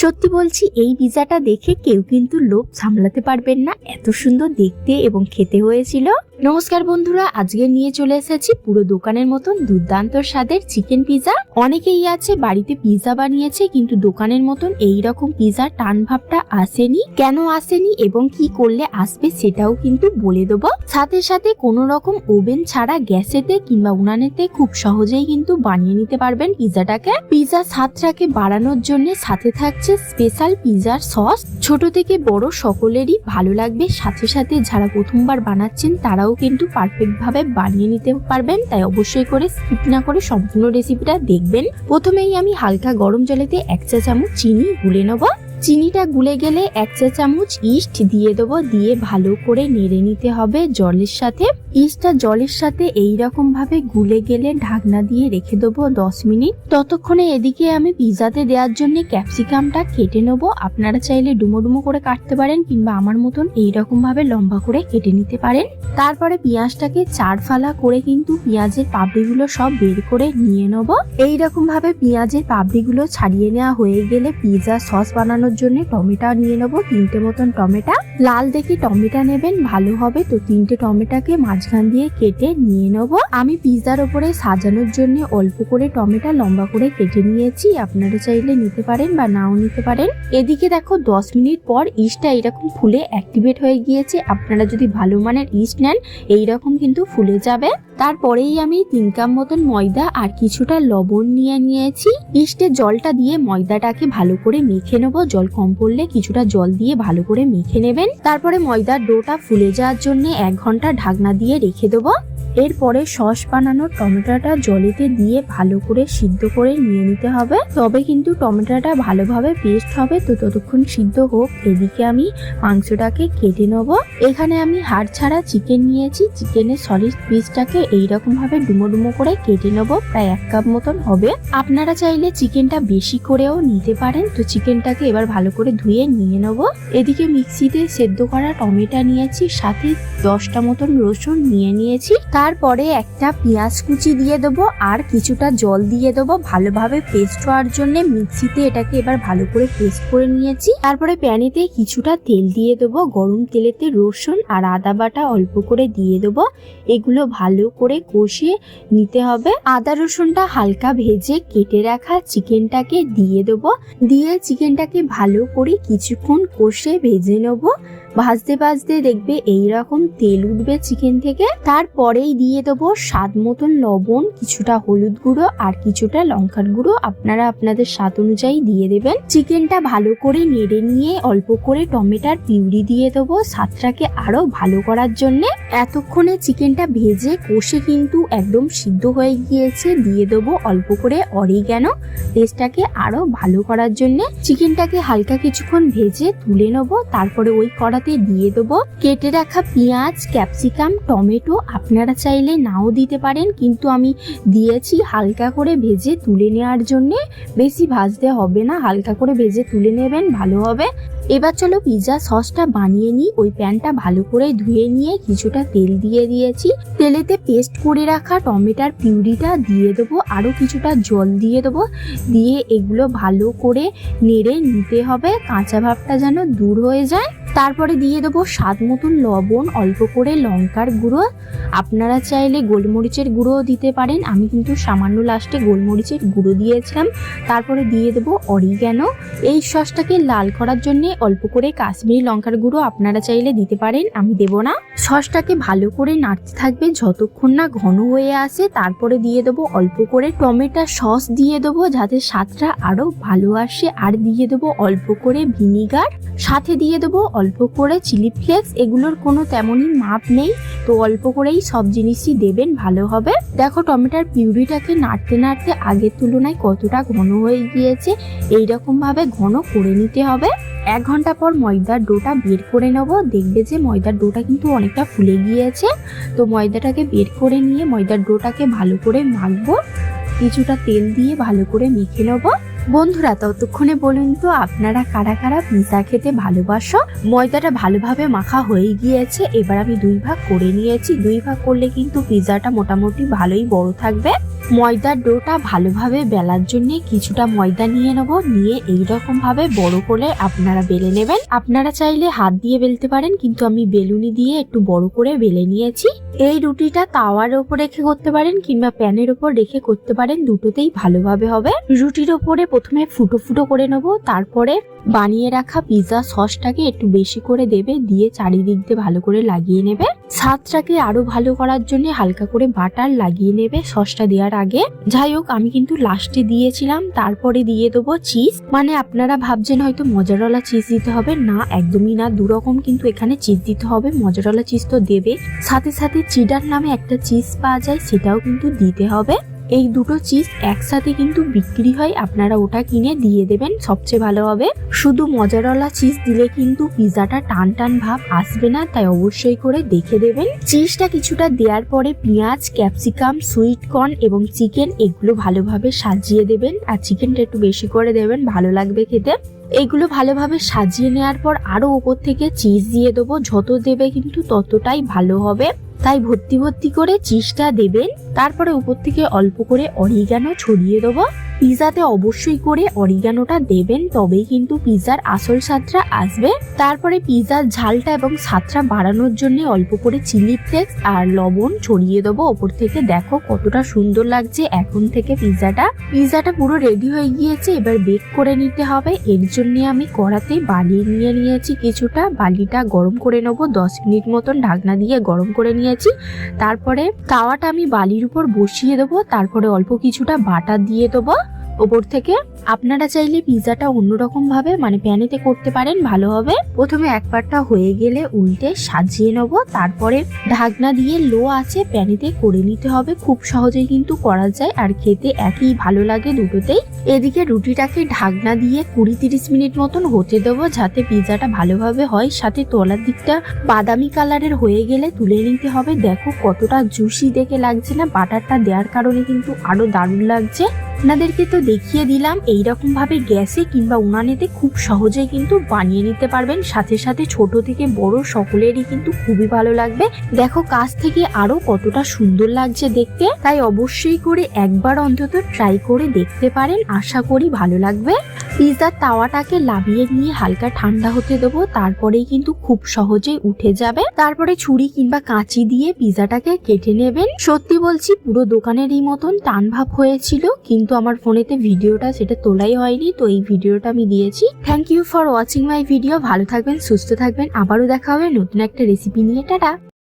সত্যি বলছি, এই পিজাটা দেখে কেউ কিন্তু লোভ সামলাতে পারবেন না। এত সুন্দর দেখতে এবং খেতে হয়েছিল। নমস্কার বন্ধুরা, আজকে নিয়ে চলে এসেছি পুরো দোকানের মতন দুর্দান্ত স্বাদের চিকেন পিজা। অনেকেই আছে, বাড়িতে পিজা বানিয়েছে, কিন্তু দোকানের মতন এই রকম পিজার টান ভাবটা আসেনি। কেন আসেনি এবং কি করলে আসবে সেটাও কিন্তু বলে দেবো। সাথে সাথে কোনো রকম ওভেন ছাড়া গ্যাসেতে কিংবা উনানেতে খুব সহজেই কিন্তু বানিয়ে নিতে পারবেন পিজাটাকে। পিজা স্বাদটাকে বাড়ানোর জন্য সাথে থাকছে স্পেশাল পিজার সস। ছোট থেকে বড় সকলেরই ভালো লাগবে। সাথে সাথে যারা প্রথমবার বানাচ্ছেন, তারাও কিন্তু পারফেক্ট ভাবে বানিয়ে নিতে পারবেন। তাই অবশ্যই করে স্কিপ না করে সম্পূর্ণ রেসিপিটা দেখবেন। প্রথমেই আমি হালকা গরম জলেতে এক চা চামচ চিনি গুলে নেব। চিনিটা গুলে গেলে এক চা চামচ ইস্ট দিয়ে দেবো, দিয়ে ভালো করে নেড়ে নিতে হবে জলের সাথে। ইস্টটা জলের সাথে এই রকম ভাবে গুলে গেলে ঢাকনা দিয়ে রেখে দেবো দশ মিনিট। ততক্ষণে এদিকে আমি পিজাতে দেওয়ার জন্য ক্যাপসিকামটা কেটে নেব। আপনারা চাইলে ডুমো ডুমো করে কাটতে পারেন কিংবা আমার মতন এই রকম ভাবে লম্বা করে কেটে নিতে পারেন। তারপরে পেঁয়াজটাকে চার ফালা করে কিন্তু পেঁয়াজের পাপড়িগুলো সব বের করে নিয়ে নেব। এই রকম ভাবে পেঁয়াজের পাপড়িগুলো ছাড়িয়ে নেওয়া হয়ে গেলে পিজা সস বানানোর জন্য টমেটো নিয়ে নেব। তিনটে মতন টমেটো। লাল দেখে টমেটো নেবেন, ভালো হবে। তো তিনটে টমেটোকে মাঝখান দিয়ে কেটে নিয়ে নেব। আমি পিজার ওপরে সাজানোর জন্য অল্প করে টমেটো, লম্বা করে কেটে নিয়েছি। আপনারা চাইলে নিতে পারেন বা নাও নিতে পারেন। এদিকে দেখো দশ মিনিট পর ইস্টটা এরকম ফুলে অ্যাক্টিভেট হয়ে গিয়েছে। আপনারা যদি ভালো মানের ইস্ট নেন, এইরকম কিন্তু ফুলে যাবে। তারপরেই আমি তিন কাপ মতন ময়দা আর কিছুটা লবণ নিয়ে নিয়েছি। ইস্টের জলটা দিয়ে ময়দাটাকে ভালো করে মেখে নেব। জল কম পড়লে কিছুটা জল দিয়ে ভালো করে মেখে নেবেন। তারপরে ময়দার ডোটা ফুলে যাওয়ার জন্য এক ঘণ্টা ঢাকনা দিয়ে রেখে দেবো। এরপরে সস বানানোর টমেটোটা জলেতে দিয়ে ভালো করে সিদ্ধ করে নিয়ে নিতে হবে। তবে কিন্তু টমেটোটা ভালোভাবে পেস্ট হবে, তো ততক্ষণ সিদ্ধ হোক। এদিকে আমি মাংসটাকে কেটে নেব। এখানে আমি হাড় ছাড়া চিকেন নিয়েছি। চিকেনের সলিড পিসটাকে এইরকম ভাবে ডুমো ডুমো করে কেটে নেব, প্রায় এক কাপ মতন হবে। আপনারা চাইলে চিকেনটা বেশি করেও নিতে পারেন, তো চিকেনটাকে এবার ভালো করে ধুয়ে নিয়ে নেব। এদিকে মিক্সিতে সেদ্ধ করা টমেটো নিয়েছি, সাথে দশটা মতন রসুন নিয়ে নিয়েছি। তারপরে একটা পেঁয়াজ কুচি দিয়ে দেবো আর কিছুটা জল দিয়ে দেবো ভালোভাবে পেস্ট হওয়ার জন্য মিক্সিতে এটাকে এবার ভালো করে পেস্ট করে নিয়েছি। তারপরে প্যানেতে কিছুটা তেল দিয়ে দেবো গরম তেলেতে রসুন আর আদা বাটা অল্প করে দিয়ে দেবো। এগুলো ভালো করে কষিয়ে নিতে হবে। আদা রসুনটা হালকা ভেজে কেটে রাখা চিকেনটাকে দিয়ে দেবো। দিয়ে চিকেনটাকে ভালো করে কিছুক্ষণ কষে ভেজে নেব। ভাজতে ভাজতে দেখবে এই রকম তেল উঠবে চিকেন থেকে। তারপরেই দিয়ে দেবো স্বাদ মতন লবণ, কিছুটা হলুদ গুঁড়ো আর কিছুটা লঙ্কার গুঁড়ো। আপনারা আপনাদের স্বাদ অনুযায়ী দিয়ে দেবেন। চিকেনটা ভালো করে নেড়ে নিয়ে অল্প করে টমেটার পিউরি দিয়ে দেবো স্বাদটাকে আরও ভালো করার জন্য। এতক্ষণে চিকেনটা ভেজে কষে কিন্তু একদম সিদ্ধ হয়ে গিয়েছে। দিয়ে দেবো অল্প করে অরিগ্যানো। টেস্টটাকে আরও ভালো করার জন্য চিকেনটাকে হালকা কিছুক্ষণ ভেজে তুলে নেব। তারপরে ওই কড়াতে দিয়ে দেবো। কেটে রাখা পেঁয়াজ, ক্যাপসিকাম, টমেটো আপনারা চাইলে নাও দিতে পারেন, কিন্তু আমি দিয়েছি হালকা করে ভেজে তুলে নেওয়ার জন্যে। বেশি ভাজতে হবে না, হালকা করে ভেজে তুলে নেবেন, ভালো হবে। এবার চলো পিৎজা সসটা বানিয়ে নিই। ওই প্যানটা ভালো করে ধুয়ে নিয়ে কিছুটা তেল দিয়ে দিয়েছি। তেলেতে পেস্ট করে রাখা টমেটার পিউরিটা দিয়ে দেবো। আরও কিছুটা জল দিয়ে দেবো। দিয়ে এগুলো ভালো করে নেড়ে নিতে হবে। কাঁচা ভাবটা যেন দূর হয়ে যায়। তারপরে দিয়ে দেবো স্বাদ মতন লবণ, অল্প করে লঙ্কার গুঁড়ো। আপনারা চাইলে গোলমরিচের গুঁড়োও দিতে পারেন। আমি কিন্তু সামান্য লাস্টে গোলমরিচের গুঁড়ো দিয়েছিলাম। তারপরে দিয়ে দেবো অরিগ্যানো এই সসটাকে লাল করার জন্যে অল্প করে কাশ্মীরি লঙ্কার গুঁড়ো আপনারা চাইলে দিতে পারেন। আমি দেবো না। সসটাকে ভালো করে নাড়তে থাকবে যতক্ষণ না ঘন হয়ে আসে। তারপরে দিয়ে দেবো অল্প করে টমেটো সস দিয়ে দেবো যাতে স্বাদটা আরও ভালো আসে। আর দিয়ে দেবো অল্প করে ভিনিগার। সাথে দিয়ে দেবো অল্প করে চিলি ফ্লেক্স এগুলোর কোনো তেমনই মাপ নেই। তো অল্প করেই সব জিনিসই দেবেন, ভালো হবে। দেখো টমেটোর পিউরিটাকে নাড়তে নাড়তে আগের তুলনায় কতটা ঘন হয়ে গিয়েছে। এইরকম ভাবে ঘন করে নিতে হবে। এক ঘণ্টা পর ময়দার ডোটা বের করে নেব। দেখবে যে ময়দার ডোটা কিন্তু অনেকটা ফুলে গিয়েছে। তো ময়দাটাকে বের করে নিয়ে ময়দার ডোটাকে ভালো করে মাখবো। কিছুটা তেল দিয়ে ভালো করে মেখে নেব। বন্ধুরা, ততক্ষণে বলুন তো, আপনারা কারা কারা পিৎজা খেতে ভালোবাসো? ময়দাটা ভালোভাবে মাখা হয়ে গিয়েছে, এবার আমি দুই ভাগ করে নিয়েছি। দুই ভাগ করলে কিন্তু পিৎজাটা মোটামুটি ভালোই বড় থাকবে। ময়দার ডোটা ভালোভাবে বেলার জন্য কিছুটা ময়দা নিয়ে নেব। নিয়ে এইরকম ভাবে বড় করে আপনারা বেলে নেবেন। আপনারা চাইলে হাত দিয়ে বেলতে পারেন, কিন্তু আমি বেলুনি দিয়ে একটু বড় করে বেলে নিয়েছি। এই রুটিটা তাওয়ার ওপর রেখে করতে পারেন কিংবা প্যানের ওপর রেখে করতে পারেন, দুটোতেই ভালোভাবে হবে। রুটির ওপরে প্রথমে ফুটো ফুটো করে নেব, তারপরে বানিয়ে রাখা পিৎজা সসটাকে একটু বেশি করে দেবে, দিয়ে চারিদিক দিয়ে ভালো করে লাগিয়ে নেবে। স্বাদটাকে আরও ভালো করার জন্য হালকা করে বাটার লাগিয়ে নেবে, সসটা দেওয়ার আগে, যাই হোক, আমি কিন্তু লাস্টে দিয়েছিলাম, তারপরে দিয়ে দেবো চিজ মানে আপনারা ভাবছেন হয়তো মজারওয়ালা চিজ দিতে হবে। না, একদমই না। দু রকম কিন্তু এখানে চিজ দিতে হবে। মজারওয়ালা চিজ তো দেবে। সাথে সাথে চিডার নামে একটা চিজ পাওয়া যায়, সেটাও কিন্তু দিতে হবে। এই দুটো চিজ একসাথে কিন্তু বিক্রি হয়, আপনারা ওটা কিনে দিয়ে দেবেন, সবচেয়ে ভালো হবে। শুধু মজারওয়ালা চিজ দিলে কিন্তু পিৎজাটা টান টান ভাব আসবে না, তাই অবশ্যই করে দেখে দেবেন। চিজটা কিছুটা দেওয়ার পরে পেঁয়াজ, ক্যাপসিকাম, সুইট কর্ন এবং চিকেন এগুলো ভালোভাবে সাজিয়ে দেবেন। আর চিকেনটা একটু বেশি করে দেবেন, ভালো লাগবে খেতে। এগুলো ভালোভাবে সাজিয়ে নেওয়ার পর আরও ওপর থেকে চিজ দিয়ে দেবো, যত দেবে কিন্তু ততটাই ভালো হবে। তাই ভর্তি ভর্তি করে চিজটা দেবেন তারপরে উপর থেকে অল্প করে অরিগানো ছড়িয়ে দেবো। পিৎজাতে অবশ্যই করে অরিগানোটা দেবেন, তবেই কিন্তু পিৎজার আসল স্বাদটা আসবে। তারপরে পিৎজার ঝালটা এবং স্বাদটা বাড়ানোর জন্য অল্প করে চিলি ফ্লেক্স আর লবণ ছড়িয়ে দেবো ওপর থেকে। দেখো কতটা সুন্দর লাগছে এখন থেকে পিৎজাটা পিৎজাটা পুরো রেডি হয়ে গিয়েছে, এবার বেক করে নিতে হবে। এর জন্য আমি কড়াতে বালি নিয়ে নিয়েছি কিছুটা। বালিটা গরম করে নেব, দশ মিনিট মতন ঢাকনা দিয়ে গরম করে নিয়েছি। তারপরে তাওয়াটা আমি বালির উপর বসিয়ে দেবো, তারপরে অল্প কিছুটা বাটার দিয়ে দেবো। ওপর থেকে আপনারা চাইলে পিৎজাটা অন্যরকম ভাবে মানে প্যানেতে করতে পারেন, ভালো হবে। প্রথমে এক পাটটা হয়ে গেলে উল্টে সাজিয়ে নেব। তারপরে ঢাকনা দিয়ে লো আছে প্যানেতে করে নিতে হবে। খুব সহজেই কিন্তু করা যায় আর খেতে একই ভালো লাগে দুটোতেই। এদিকে রুটিটাকে ঢাকনা দিয়ে কুড়ি তিরিশ মিনিট মতন হতে দেবো যাতে পিৎজাটা ভালোভাবে হয়। সাথে তলার দিকটা বাদামি কালারের হয়ে গেলে তুলে নিতে হবে। দেখো কতটা জুসি দেখে লাগছে না। বাটারটা দেওয়ার কারণে কিন্তু আরও দারুণ লাগছে। আপনাদেরকে তো দেখিয়ে দিলাম এইরকম ভাবে গ্যাসে কিংবা উনানেতে খুব সহজেই কিন্তু বানিয়ে নিতে পারবেন। সাথে সাথে ছোট থেকে বড় সকলেরই কিন্তু খুবই ভালো লাগবে। দেখো কাজ থেকে আরও কতটা সুন্দর লাগছে দেখতে। তাই অবশ্যই করে একবার অন্তত ট্রাই করে দেখতে পারেন। আশা করি ভালো লাগবে। পিৎজার তাওয়াটাকে লাভিয়ে নিয়ে হালকা ঠান্ডা হতে দেবো, তারপরেই কিন্তু খুব সহজেই উঠে যাবে। তারপরে ছুরি কিংবা কাঁচি দিয়ে পিৎজাটাকে কেটে নেবেন। সত্যি বলছি, পুরো দোকানেরই মতন টান ভাব হয়েছিল, কিন্তু আমার ফোনেতে ভিডিওটা সেটা তোলাই হয়নি, তো এই ভিডিওটা আমি দিয়েছি। Thank you for watching my video ভালো থাকবেন, সুস্থ থাকবেন, আবারও দেখা হবে নতুন একটা রেসিপি নিয়ে, টাটা!